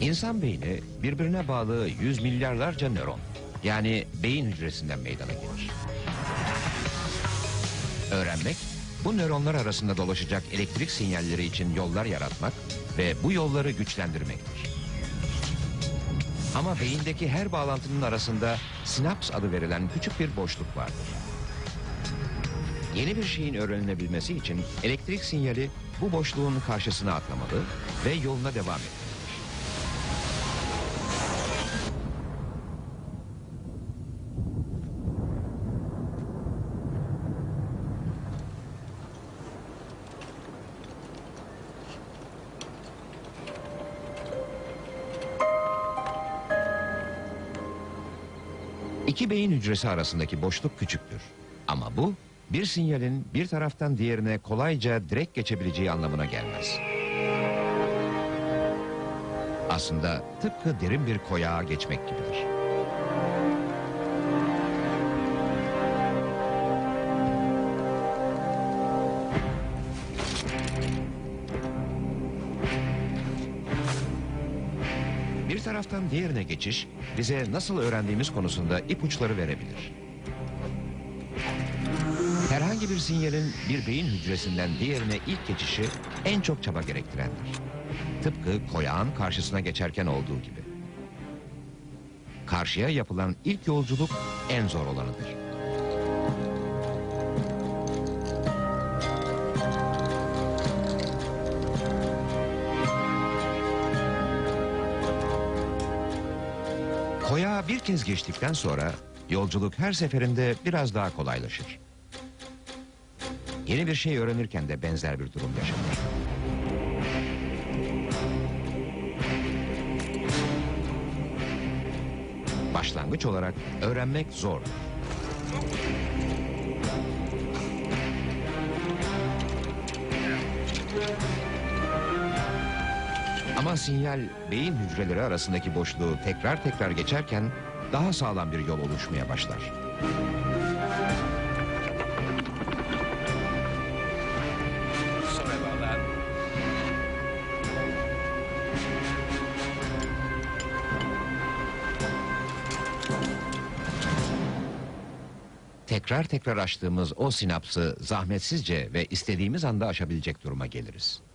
İnsan beyni birbirine bağlı yüz milyarlarca nöron yani beyin hücresinden meydana gelir. Öğrenmek bu nöronlar arasında dolaşacak elektrik sinyalleri için yollar yaratmak ve bu yolları güçlendirmektir. Ama beyindeki her bağlantının arasında sinaps adı verilen küçük bir boşluk vardır. Yeni bir şeyin öğrenilebilmesi için elektrik sinyali bu boşluğun karşısına atlamalı ve yoluna devam etmelidir. İki beyin hücresi arasındaki boşluk küçüktür. Ama bu bir sinyalin bir taraftan diğerine kolayca direkt geçebileceği anlamına gelmez. Aslında tıpkı derin bir koyağa geçmek gibidir. Taraftan diğerine geçiş bize nasıl öğrendiğimiz konusunda ipuçları verebilir. Herhangi bir sinyalin bir beyin hücresinden diğerine ilk geçişi en çok çaba gerektirendir. Tıpkı koyağın karşısına geçerken olduğu gibi. Karşıya yapılan ilk yolculuk en zor olanıdır. Koyağı bir kez geçtikten sonra yolculuk her seferinde biraz daha kolaylaşır. Yeni bir şey öğrenirken de benzer bir durum yaşanır. Başlangıç olarak öğrenmek zor. Ama sinyal beyin hücreleri arasındaki boşluğu tekrar tekrar geçerken daha sağlam bir yol oluşmaya başlar. Tekrar tekrar açtığımız o sinapsı zahmetsizce ve istediğimiz anda aşabilecek duruma geliriz.